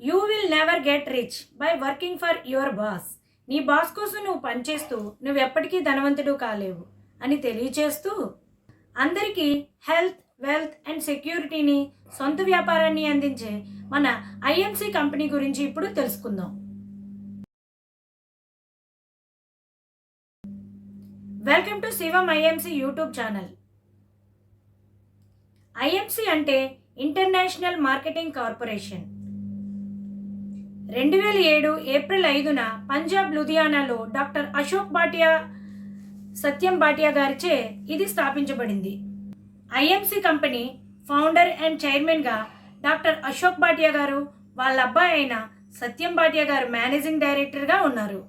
You will never get rich by working for your boss. నీ boss కోసం నువ్వు పనిచేస్తూ నువ్వు ఎప్పటికీ ధనవంతుడు కాలేవు అని తెలియచేస్తూ అందరికీ హెల్త్ వెల్త్ అండ్ సెక్యూరిటీని సొంత వ్యాపారాన్ని అందించే మన ఐఎంసీ కంపెనీ గురించి ఇప్పుడు తెలుసుకుందాం. Welcome to Shivam IMC YouTube channel. IMC అంటే ఇంటర్నేషనల్ మార్కెటింగ్ కార్పొరేషన్. రెండు వేల ఏడు ఏప్రిల్ ఐదున పంజాబ్ లుధియానాలో డాక్టర్ అశోక్ భాటియా సత్యం భాటియా గారిచే ఇది స్థాపించబడింది. ఐఎంసీ కంపెనీ ఫౌండర్ అండ్ చైర్మన్గా డాక్టర్ అశోక్ భాటియా గారు వాళ్ళ అబ్బాయి అయిన సత్యం భాటియా గారు మేనేజింగ్ డైరెక్టర్గా ఉన్నారు.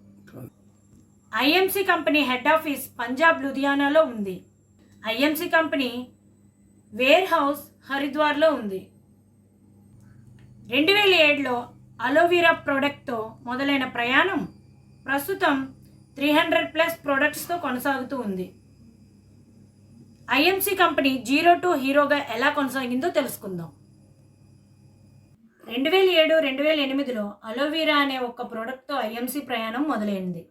IMC company head office Punjab లుధియానాలో ఉంది. ఐఎంసీ కంపెనీ వేర్ హౌస్ హరిద్వార్లో ఉంది. రెండు వేల ఏడులో అలోవీరా ప్రోడక్ట్తో మొదలైన ప్రయాణం ప్రస్తుతం త్రీ హండ్రెడ్ ప్లస్ ప్రోడక్ట్స్తో కొనసాగుతూ ఉంది. ఐఎంసి కంపెనీ జీరో టు హీరోగా ఎలా కొనసాగిందో తెలుసుకుందాం. రెండు వేల ఏడు రెండు వేల ఎనిమిదిలో అలోవీరా అనే ఒక ప్రోడక్ట్తో ఐఎంసీ ప్రయాణం మొదలైంది.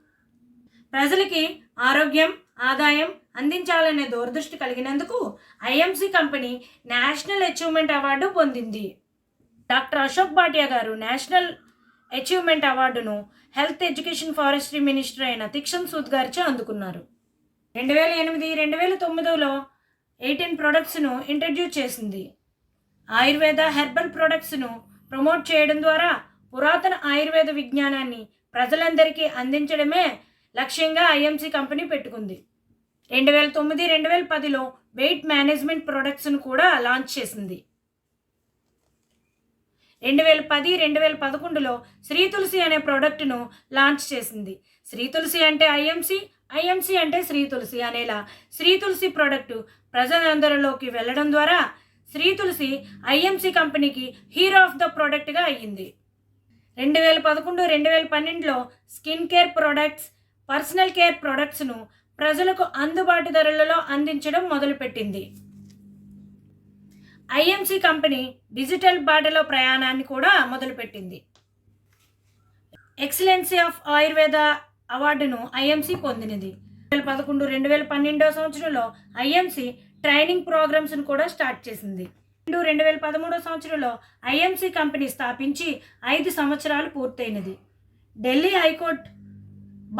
ప్రజలకి ఆరోగ్యం ఆదాయం అందించాలనే దూరదృష్టి కలిగినందుకు IMC company national achievement award పొందింది. డాక్టర్ అశోక్ భాటియా గారు నేషనల్ అచీవ్మెంట్ అవార్డును హెల్త్ ఎడ్యుకేషన్ ఫారెస్ట్రీ మినిస్టర్ అయిన తిక్షన్ సూద్ గారిచే అందుకున్నారు. రెండు వేల ఎనిమిది రెండు వేల తొమ్మిదిలో ఎయిటీన్ ప్రొడక్ట్స్ను ఇంట్రడ్యూస్ చేసింది. ఆయుర్వేద హెర్బల్ ప్రొడక్ట్స్ను ప్రమోట్ చేయడం ద్వారా పురాతన ఆయుర్వేద విజ్ఞానాన్ని ప్రజలందరికీ అందించడమే లక్ష్యంగా ఐఎంసీ కంపెనీ పెట్టుకుంది. రెండు వేల తొమ్మిది రెండు వేల పదిలో వెయిట్ మేనేజ్మెంట్ ప్రొడక్ట్స్ను కూడా లాంచ్ చేసింది. రెండు వేల పది రెండు వేల పదకొండులో శ్రీ తులసి అనే ప్రోడక్ట్ను లాంచ్ చేసింది. శ్రీ తులసి అంటే ఐఎంసి ఐఎంసి అంటే శ్రీ తులసి అనేలా శ్రీ తులసి ప్రోడక్ట్ ప్రజలందరిలోకి వెళ్ళడం ద్వారా శ్రీ తులసి ఐఎంసి కంపెనీకి హీరో ఆఫ్ ద ప్రోడక్ట్గా అయ్యింది. రెండు వేల పదకొండు రెండు వేల పన్నెండులో skin care products personal care ప్రోడక్ట్స్ను ప్రజలకు అందుబాటు ధరలలో అందించడం మొదలుపెట్టింది. ఐఎంసీ కంపెనీ డిజిటల్ బాటలో ప్రయాణాన్ని కూడా మొదలుపెట్టింది. ఎక్సలెన్సీ ఆఫ్ ఆయుర్వేద అవార్డును ఐఎంసీ పొందినది. రెండు వేల పదకొండు రెండు వేల పన్నెండవ సంవత్సరంలో ఐఎంసీ ట్రైనింగ్ ప్రోగ్రామ్స్ను కూడా స్టార్ట్ చేసింది. రెండు రెండు వేల పదమూడవ సంవత్సరంలో ఐఎంసీ కంపెనీ స్థాపించి ఐదు సంవత్సరాలు పూర్తయినది. Delhi high court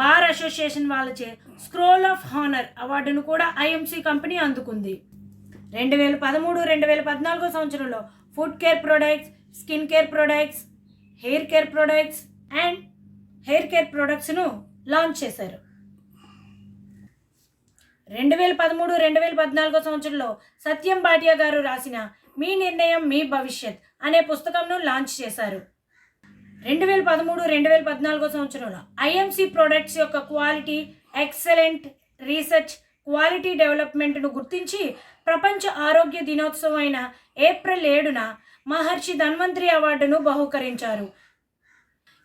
bar association వాళ్ళచే scroll of honour అవార్డును కూడా ఐఎంసీ కంపెనీ అందుకుంది. రెండు వేల పదమూడు రెండు వేల పద్నాలుగో సంవత్సరంలో food care products skin care products hair care products and hair care ప్రొడక్ట్స్ను launch చేశారు. రెండు వేల పదమూడు రెండు వేల పద్నాలుగో సంవత్సరంలో సత్యం భాటియా గారు రాసిన మీ నిర్ణయం మీ భవిష్యత్ అనే పుస్తకంను లాంచ్ చేశారు. రెండు వేల పదమూడు రెండు వేల పద్నాలుగో సంవత్సరంలో ఐఎంసి ప్రొడక్ట్స్ యొక్క క్వాలిటీ ఎక్సలెంట్ రీసెర్చ్ క్వాలిటీ డెవలప్మెంట్ను గుర్తించి ప్రపంచ ఆరోగ్య దినోత్సవం అయిన ఏప్రిల్ ఏడున మహర్షి ధన్వంతరి అవార్డును బహుకరించారు.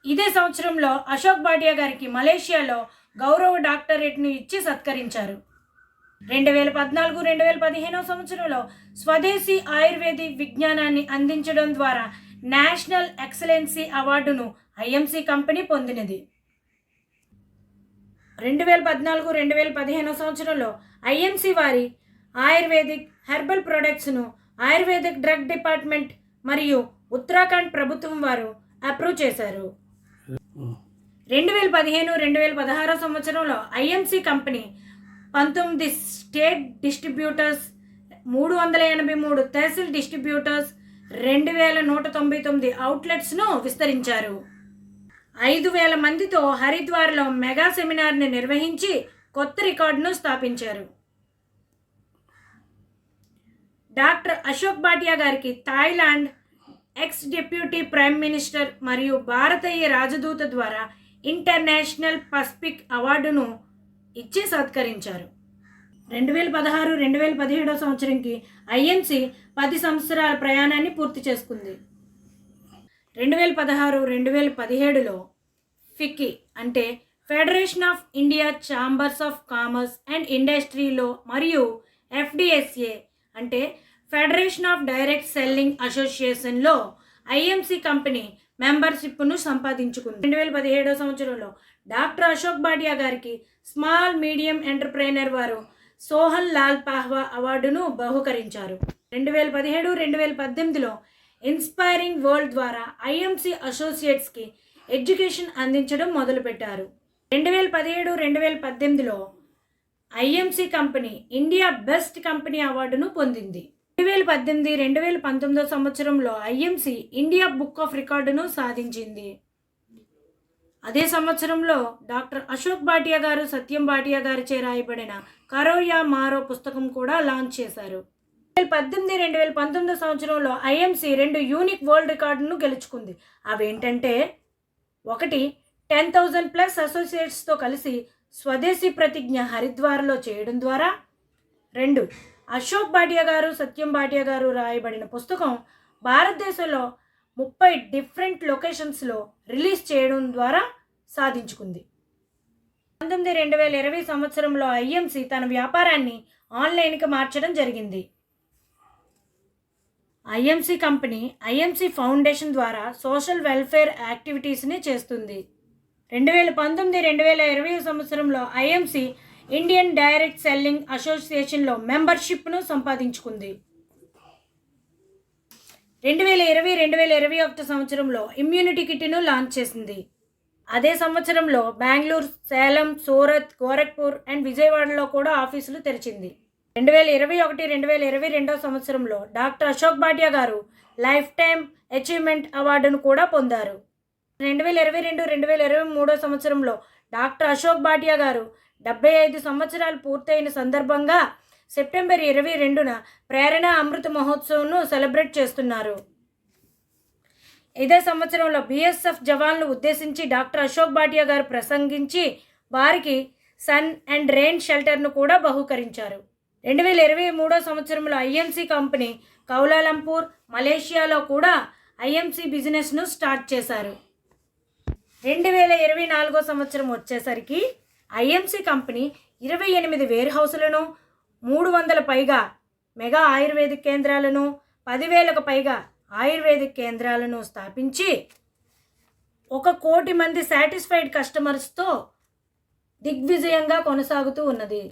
ఇదే సంవత్సరంలో అశోక్ భాటియా గారికి మలేషియాలో గౌరవ డాక్టరేట్ను ఇచ్చి సత్కరించారు. రెండు వేల పద్నాలుగు రెండు వేల పదిహేనవ సంవత్సరంలో స్వదేశీ ఆయుర్వేదిక్ విజ్ఞానాన్ని అందించడం ద్వారా నేషనల్ ఎక్సలెన్సీ అవార్డును ఐఎంసీ కంపెనీ పొందినది. రెండు వేల పద్నాలుగు రెండు వేల పదిహేనవ సంవత్సరంలో ఐఎంసీ వారి ఆయుర్వేదిక్ హెర్బల్ ప్రొడక్ట్స్ను ఆయుర్వేదిక్ డ్రగ్ డిపార్ట్మెంట్ మరియు ఉత్తరాఖండ్ ప్రభుత్వం వారు అప్రూవ్ చేశారు. రెండు వేల పదిహేను రెండు వేల పదహారు సంవత్సరంలో ఐఎంసి కంపెనీ పంతొమ్మిది స్టేట్ డిస్ట్రిబ్యూటర్స్ మూడు వందల ఎనభై మూడు తహసీల్ డిస్ట్రిబ్యూటర్స్ రెండు వేల నూట తొంభై తొమ్మిది అవుట్లెట్స్ను విస్తరించారు. ఐదు వేల మందితో హరిద్వార్లో మెగా సెమినార్ని నిర్వహించి కొత్త రికార్డును స్థాపించారు. డాక్టర్ అశోక్ భాటియా గారికి Thailand ex deputy prime minister మరియు భారతీయ రాజదూత ద్వారా ఇంటర్నేషనల్ పసిఫిక్ అవార్డును ఇచ్చి సత్కరించారు. రెండు వేల పదహారు రెండు వేల పదిహేడో సంవత్సరంకి ఐఎంసి పది సంవత్సరాల ప్రయాణాన్ని పూర్తి చేసుకుంది. రెండు వేల పదహారు రెండు వేల పదిహేడులో ఫిక్కి అంటే federation of India chambers of commerce and ఇండస్ట్రీలో మరియు ఎఫ్డిఎస్ఏ అంటే ఫెడరేషన్ ఆఫ్ డైరెక్ట్ సెల్లింగ్ అసోసియేషన్లో ఐఎంసి కంపెనీ మెంబర్షిప్ను సంపాదించుకుంది. రెండు వేల పదిహేడవ సంవత్సరంలో డాక్టర్ అశోక్ బాడియా గారికి స్మాల్ మీడియం ఎంటర్ప్రైనర్ వారు సోహన్ లాల్ పాహ్వా అవార్డును బహుకరించారు. రెండు వేల పదిహేడు రెండు వేల పద్దెనిమిదిలో ఇన్స్పైరింగ్ వరల్డ్ ద్వారా ఐఎంసి అసోసియేట్స్కి ఎడ్యుకేషన్ అందించడం మొదలుపెట్టారు. రెండు వేల పదిహేడు రెండు వేల పద్దెనిమిదిలో IMC company India best company అవార్డును పొందింది. రెండు వేల పద్దెనిమిది రెండు వేల పంతొమ్మిదో సంవత్సరంలో ఐఎంసి ఇండియా బుక్ ఆఫ్ రికార్డును సాధించింది. అదే సంవత్సరంలో డాక్టర్ అశోక్ భాటియా గారు సత్యం భాటియా గారిచే రాయబడిన కరోయా మారో పుస్తకం కూడా లాంచ్ చేశారు. రెండు వేల పద్దెనిమిది రెండు వేల పంతొమ్మిదో సంవత్సరంలో ఐఎంసి రెండు యూనిక్ వరల్డ్ రికార్డును గెలుచుకుంది. అవేంటంటే ఒకటి టెన్ థౌజండ్ ప్లస్ అసోసియేట్స్తో కలిసి స్వదేశీ ప్రతిజ్ఞ హరిద్వార్లో చేయడం ద్వారా రెండు అశోక్ భాటియా గారు సత్యం భాటియా గారు రాయబడిన పుస్తకం భారతదేశంలో ముప్పై డిఫరెంట్ లొకేషన్స్లో రిలీజ్ చేయడం ద్వారా సాధించుకుంది. పంతొమ్మిది రెండు వేల ఇరవై సంవత్సరంలో ఐఎంసి తన వ్యాపారాన్ని ఆన్లైన్కి మార్చడం జరిగింది. ఐఎంసి కంపెనీ ఐఎంసి ఫౌండేషన్ ద్వారా సోషల్ వెల్ఫేర్ యాక్టివిటీస్ని చేస్తుంది. రెండు వేల పంతొమ్మిది రెండు వేల ఇరవై సంవత్సరంలో ఐఎంసి ఇండియన్ డైరెక్ట్ సెల్లింగ్ అసోసియేషన్లో మెంబర్షిప్ను సంపాదించుకుంది. రెండు వేల ఇరవై రెండు వేల ఇరవై ఒకటి సంవత్సరంలో ఇమ్యూనిటీ కిట్ను లాంచ్ చేసింది. అదే సంవత్సరంలో బెంగళూరు సేలం సూరత్ గోరఖ్పూర్ అండ్ విజయవాడలో కూడా ఆఫీసులు తెరిచింది. రెండు వేల ఇరవై ఒకటి రెండు వేల ఇరవై రెండవ సంవత్సరంలో డాక్టర్ అశోక్ భాటియా గారు లైఫ్ టైం అచీవ్మెంట్ అవార్డును కూడా పొందారు. రెండు వేల ఇరవై రెండు రెండు వేల ఇరవై మూడో సంవత్సరంలో డాక్టర్ అశోక్ భాటియా గారు డెబ్బై ఐదు సంవత్సరాలు పూర్తయిన సందర్భంగా సెప్టెంబర్ ఇరవై రెండున ప్రేరణ అమృత మహోత్సవంను సెలబ్రేట్ చేస్తున్నారు. ఇదే సంవత్సరంలో బీఎస్ఎఫ్ జవాన్లు ఉద్దేశించి డాక్టర్ అశోక్ భాటియా గారు ప్రసంగించి వారికి సన్ అండ్ రెయిన్ షెల్టర్ను కూడా బహూకరించారు. రెండు వేల ఇరవై మూడో సంవత్సరంలో ఐఎంసీ కంపెనీ కౌలాలంపూర్ మలేషియాలో కూడా ఐఎంసీ బిజినెస్ను స్టార్ట్ చేశారు. రెండు వేల ఇరవై నాలుగో సంవత్సరం వచ్చేసరికి ఐఎంసీ కంపెనీ ఇరవై ఎనిమిది వేర్ హౌసులను మూడు వందల పైగా మెగా ఆయుర్వేదిక్ కేంద్రాలను పదివేలకు పైగా ఆయుర్వేదిక్ కేంద్రాలను స్థాపించి ఒక కోటి మంది సాటిస్ఫైడ్ కస్టమర్స్తో దిగ్విజయంగా కొనసాగుతూ ఉన్నది.